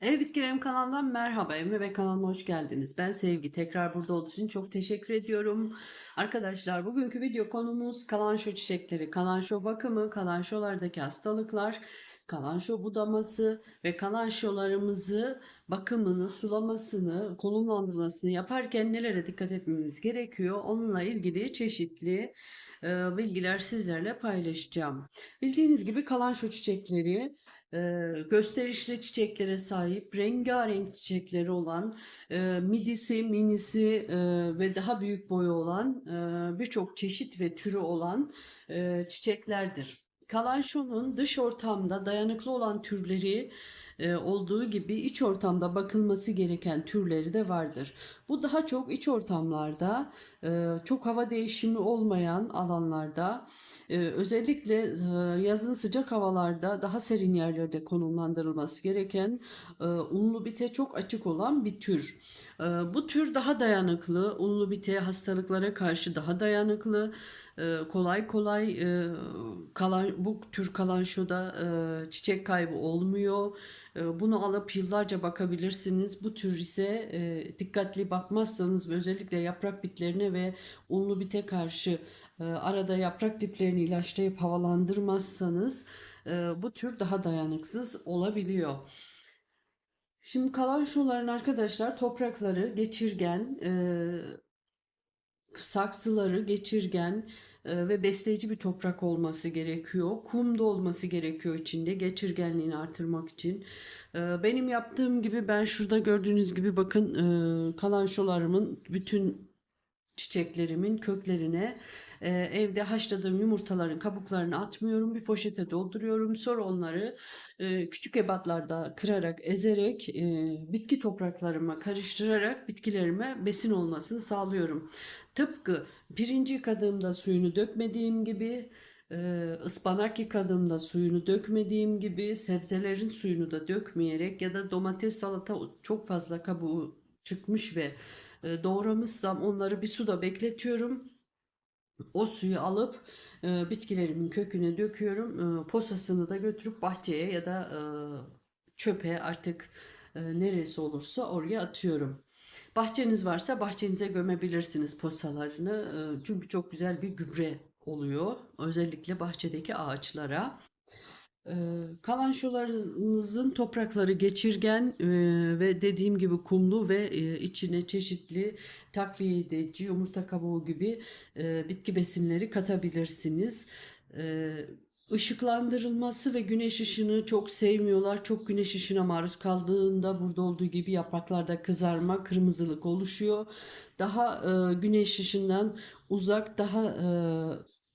Ev Bitkilerim kanalından merhaba Emre ve kanalıma hoş geldiniz. Ben Sevgi. Tekrar burada olduğu için çok teşekkür ediyorum. Arkadaşlar bugünkü video konumuz kalanşo çiçekleri, kalanşo bakımı, kalanşolardaki hastalıklar, kalanşo budaması ve kalanşolarımızı bakımını, sulamasını, konumlandırmasını yaparken nelere dikkat etmemiz gerekiyor? Onunla ilgili çeşitli e, bilgiler sizlerle paylaşacağım. Bildiğiniz gibi kalanşo çiçekleri gösterişli çiçeklere sahip, rengarenk çiçekleri olan, midisi, minisi ve daha büyük boyu olan birçok çeşit ve türü olan çiçeklerdir. Kalançonun dış ortamda dayanıklı olan türleri olduğu gibi iç ortamda bakılması gereken türleri de vardır. Bu daha çok iç ortamlarda, e, çok hava değişimi olmayan alanlarda ee, özellikle e, yazın sıcak havalarda daha serin yerlerde konumlandırılması gereken e, unlu bite çok açık olan bir tür. E, bu tür daha dayanıklı, unlu bite hastalıklara karşı daha dayanıklı. E, kolay kolay e, kalan bu tür kalanşoda e, çiçek kaybı olmuyor. Bunu alıp yıllarca bakabilirsiniz. Bu tür ise dikkatli bakmazsanız özellikle yaprak bitlerine ve unlu bite karşı arada yaprak diplerini ilaçlayıp havalandırmazsanız bu tür daha dayanıksız olabiliyor. Şimdi kalan şuların arkadaşlar toprakları geçirgen, e, saksıları geçirgen e, ve besleyici bir toprak olması gerekiyor. Kum da olması gerekiyor içinde geçirgenliğini artırmak için. E, benim yaptığım gibi ben şurada gördüğünüz gibi bakın e, kalan şularımın bütün çiçeklerimin köklerine e, evde haşladığım yumurtaların kabuklarını atmıyorum. Bir poşete dolduruyorum. Sonra onları e, küçük ebatlarda kırarak, ezerek, e, bitki topraklarıma karıştırarak bitkilerime besin olmasını sağlıyorum. Tıpkı pirinci yıkadığımda suyunu dökmediğim gibi e, ıspanak yıkadığımda suyunu dökmediğim gibi sebzelerin suyunu da dökmeyerek ya da domates salata çok fazla kabuğu çıkmış ve doğramışsam onları bir suda bekletiyorum. O suyu alıp e, bitkilerimin köküne döküyorum. E, posasını da götürüp bahçeye ya da e, çöpe artık e, neresi olursa oraya atıyorum. Bahçeniz varsa bahçenize gömebilirsiniz posalarını. E, çünkü çok güzel bir gübre oluyor. Özellikle bahçedeki ağaçlara. Eee, kalançolarınızın toprakları geçirgen eee, ve dediğim gibi kumlu ve eee, içine çeşitli takviye edici, yumurta kabuğu gibi eee, bitki besinleri katabilirsiniz. Eee ışıklandırılması ve güneş ışını çok sevmiyorlar. Çok güneş ışığına maruz kaldığında burada olduğu gibi yapraklarda kızarma, kırmızılık oluşuyor. Daha güneş ışığından uzak, daha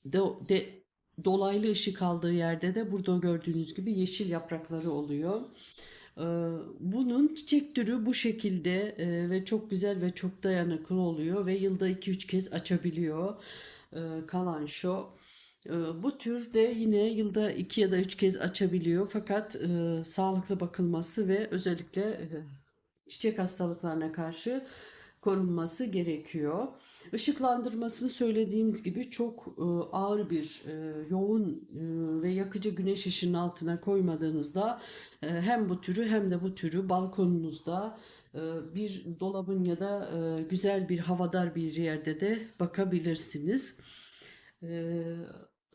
de, de- dolaylı ışık aldığı yerde de burada gördüğünüz gibi yeşil yaprakları oluyor. Ee, Bunun çiçek türü bu şekilde e, ve çok güzel ve çok dayanıklı oluyor ve yılda 2-3 kez açabiliyor e, kalanço. E, Bu tür de yine yılda 2 ya da 3 kez açabiliyor fakat sağlıklı bakılması ve özellikle çiçek hastalıklarına karşı korunması gerekiyor. Işıklandırmasını söylediğimiz gibi çok e, ağır bir e, yoğun e, ve yakıcı güneş ışığının altına koymadığınızda hem bu türü hem de bu türü balkonunuzda bir dolabın ya da güzel bir havadar bir yerde de bakabilirsiniz.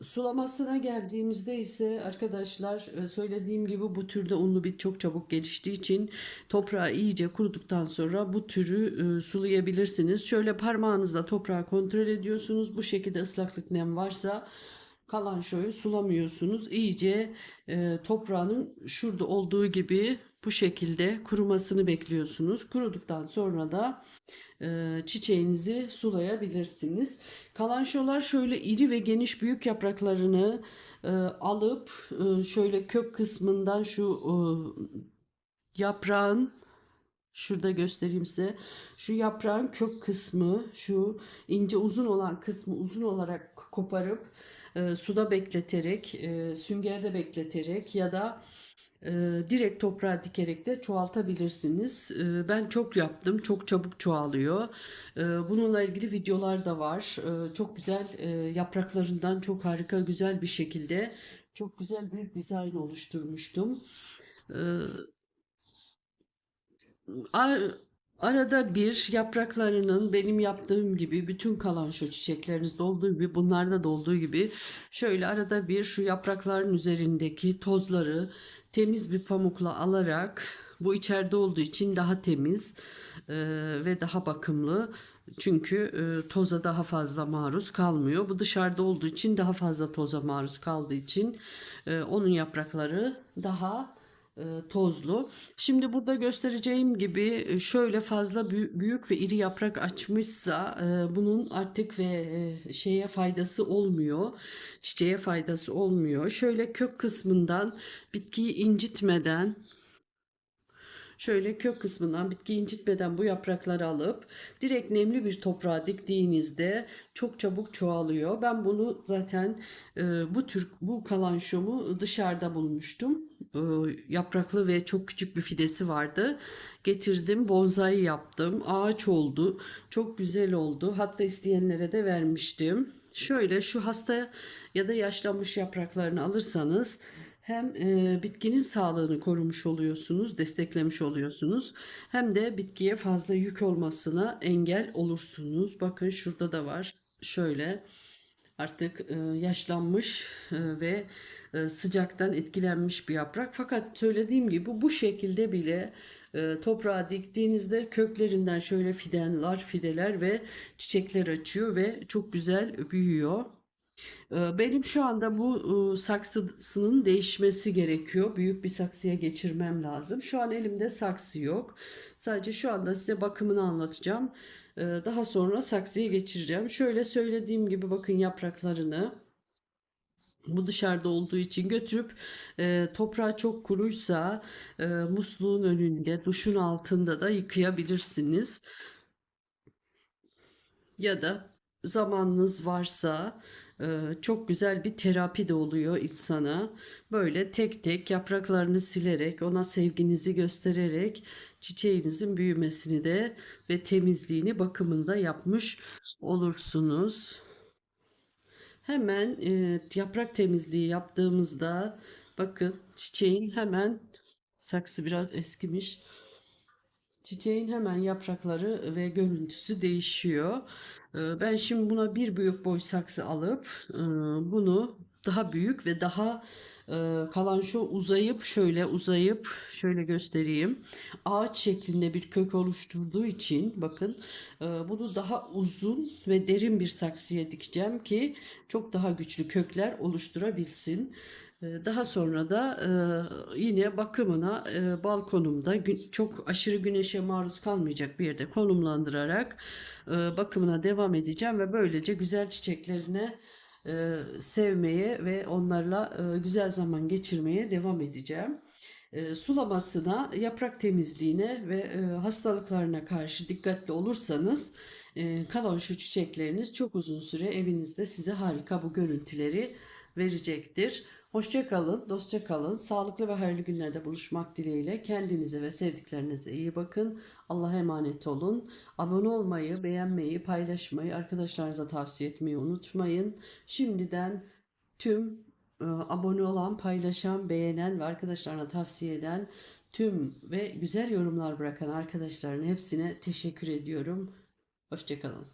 Sulamasına geldiğimizde ise arkadaşlar e, söylediğim gibi bu türde unlu bit çok çabuk geliştiği için toprağı iyice kuruduktan sonra bu türü e, sulayabilirsiniz. Şöyle parmağınızla toprağı kontrol ediyorsunuz. Bu şekilde ıslaklık nem varsa kalan şoyu sulamıyorsunuz. İyice e, toprağının şurada olduğu gibi bu şekilde kurumasını bekliyorsunuz. Kuruduktan sonra da e, çiçeğinizi sulayabilirsiniz. Kalançolar şöyle iri ve geniş büyük yapraklarını e, alıp e, şöyle kök kısmından şu e, yaprağın şurada göstereyim size. Şu yaprağın kök kısmı, şu ince uzun olan kısmı uzun olarak koparıp e, suda bekleterek, e, süngerde bekleterek ya da e, direkt toprağa dikerek de çoğaltabilirsiniz. E, ben çok yaptım. Çok çabuk çoğalıyor. E, bununla ilgili videolar da var. E, çok güzel e, yapraklarından çok harika güzel bir şekilde çok güzel bir dizayn oluşturmuştum. E, arada bir yapraklarının benim yaptığım gibi bütün kalan şu çiçeklerinizde olduğu gibi bunlarda da olduğu gibi şöyle arada bir şu yaprakların üzerindeki tozları temiz bir pamukla alarak bu içeride olduğu için daha temiz e, ve daha bakımlı. Çünkü e, toza daha fazla maruz kalmıyor. Bu dışarıda olduğu için daha fazla toza maruz kaldığı için e, onun yaprakları daha tozlu. Şimdi burada göstereceğim gibi e, şöyle fazla bü- büyük ve iri yaprak açmışsa e, bunun artık ve e, şeye faydası olmuyor. Çiçeğe faydası olmuyor. Şöyle kök kısmından bitkiyi incitmeden Şöyle kök kısmından bitki incitmeden bu yaprakları alıp direkt nemli bir toprağa diktiğinizde çok çabuk çoğalıyor. Ben bunu zaten e, bu tür bu kalançomu dışarıda bulmuştum. E, yapraklı ve çok küçük bir fidesi vardı. Getirdim, bonsai yaptım. Ağaç oldu. Çok güzel oldu. Hatta isteyenlere de vermiştim. Şöyle şu hasta ya da yaşlanmış yapraklarını alırsanız hem e, bitkinin sağlığını korumuş oluyorsunuz, desteklemiş oluyorsunuz. Hem de bitkiye fazla yük olmasına engel olursunuz. Bakın şurada da var. Şöyle artık e, yaşlanmış e, ve e, sıcaktan etkilenmiş bir yaprak. Fakat söylediğim gibi bu şekilde bile e, toprağa diktiğinizde köklerinden şöyle fidanlar, fideler ve çiçekler açıyor ve çok güzel büyüyor. Benim şu anda bu saksısının değişmesi gerekiyor. Büyük bir saksıya geçirmem lazım. Şu an elimde saksı yok. Sadece şu anda size bakımını anlatacağım. Daha sonra saksıya geçireceğim. Şöyle söylediğim gibi bakın yapraklarını bu dışarıda olduğu için götürüp e, toprağı çok kuruysa e, musluğun önünde, duşun altında da yıkayabilirsiniz. Ya da zamanınız varsa çok güzel bir terapi de oluyor insana. Böyle tek tek yapraklarını silerek, ona sevginizi göstererek çiçeğinizin büyümesini de ve temizliğini, bakımını da yapmış olursunuz. Hemen e, yaprak temizliği yaptığımızda bakın çiçeğin hemen saksı biraz eskimiş. Çiçeğin hemen yaprakları ve görüntüsü değişiyor. Ee, Ben şimdi buna bir büyük boy saksı alıp e, bunu daha büyük ve daha e, kalan şu uzayıp şöyle uzayıp şöyle göstereyim. Ağaç şeklinde bir kök oluşturduğu için bakın e, bunu daha uzun ve derin bir saksıya dikeceğim ki çok daha güçlü kökler oluşturabilsin. Ee, Daha sonra da e, yine bakımına e, balkonumda çok aşırı güneşe maruz kalmayacak bir yerde konumlandırarak e, bakımına devam edeceğim ve böylece güzel çiçeklerine sevmeye ve onlarla güzel zaman geçirmeye devam edeceğim. Sulamasına, yaprak temizliğine ve hastalıklarına karşı dikkatli olursanız kalan şu çiçekleriniz çok uzun süre evinizde size harika bu görüntüleri verecektir. Hoşça kalın, dostça kalın. Sağlıklı ve hayırlı günlerde buluşmak dileğiyle kendinize ve sevdiklerinize iyi bakın. Allah'a emanet olun. Abone olmayı, beğenmeyi, paylaşmayı, arkadaşlarınıza tavsiye etmeyi unutmayın. Şimdiden tüm e, abone olan, paylaşan, beğenen ve arkadaşlarına tavsiye eden tüm ve güzel yorumlar bırakan arkadaşların hepsine teşekkür ediyorum. Hoşça kalın.